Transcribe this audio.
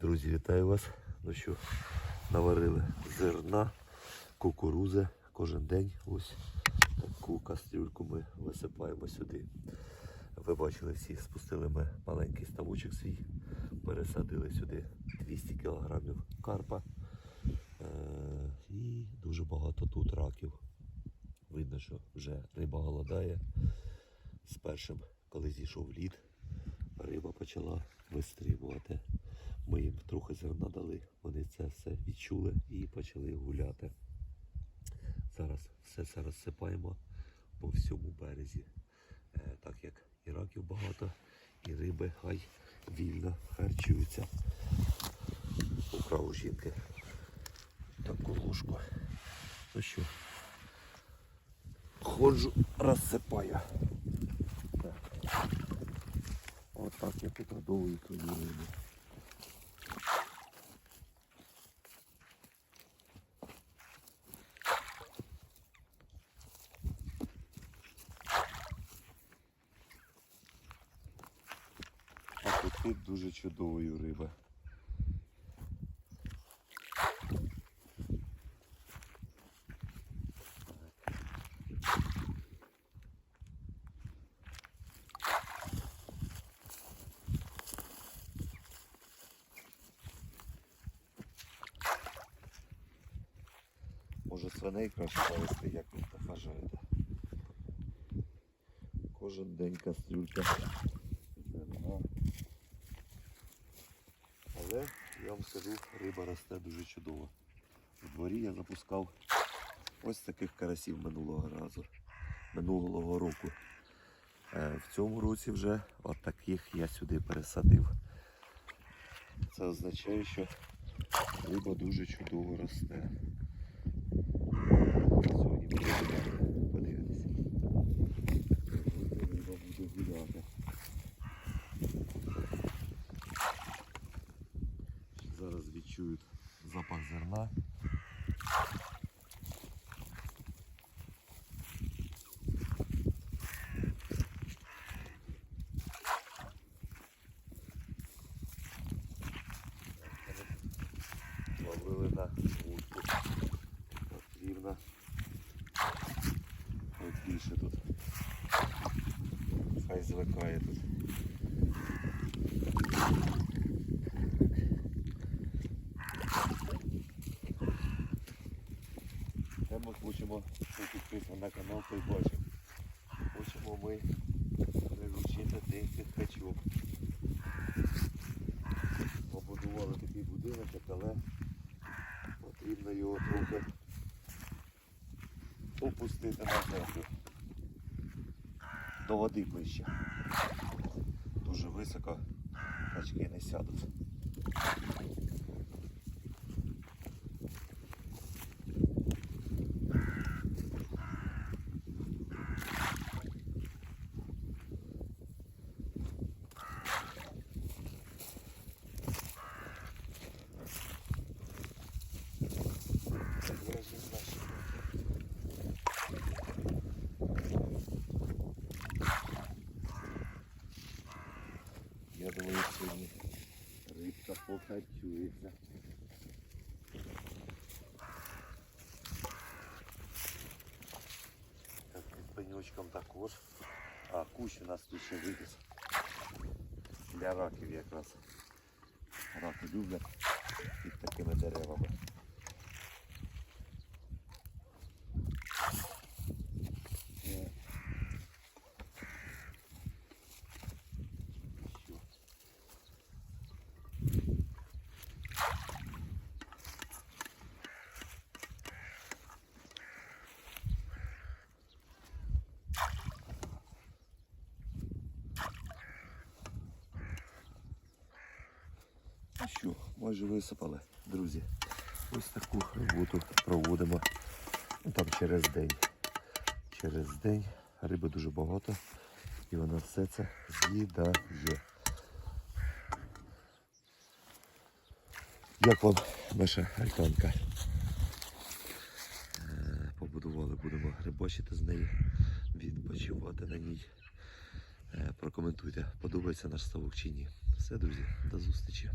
Друзі, вітаю вас. Ну що, наварили зерна, кукурузи кожен день. Ось таку кастрюльку ми висипаємо сюди. Ви бачили всі, спустили ми маленький ставочок свій, пересадили сюди 200 кг карпа. Е, і дуже багато тут раків. Видно, що вже риба голодає. З першим, коли зійшов лід, риба почала вистрибувати. Ми їм трохи зерна дали. Вони це все відчули і почали гуляти. Зараз все це розсипаємо по всьому березі. Е, так як і раків багато, і риби хай вільно харчуються. Украв у жінки таку ложку. Ну що, ходжу, розсипаю. Так. Отак я тут годовую Апетит дуже чудовою риба. Може свиней краще завести, як ви вважаєте? Кожен день кастрюлька. зерна. Але я вам скажу, риба росте дуже чудово. У дворі я запускав ось таких карасів минулого разу, минулого року. Е, В цьому році вже от таких я сюди пересадив. Це означає, що риба дуже чудово росте. Сьогодні буде гуляти. Подивитися. Риба буде гуляти. Зараз відчують запах. Ловили на вудку. Потрібно. Ось більше тут. Хай звикає тут. Це ми хочемо, хто підписаний на канал, той. Хочемо ми приручити деяких качок. Побудували такий будиночок, але потрібно його трохи опустити на землю. До води ближче. Дуже високо качки не сядуть. Я думаю, сьогодні рибка. Так, під пеньочком також. А, кущ у нас тут ще виріс. Для раків якраз. Раки люблять під такими деревами. Ну що, майже висипали, друзі. Ось таку роботу проводимо ну, там через день. Через день риби дуже багато і вона все це з'їдає. Як вам наша альтанка? Е, Побудували, будемо рибачити з нею, відпочивати на ній. Е, Прокоментуйте, подобається наш ставок чи ні. Все, друзі, до зустрічі.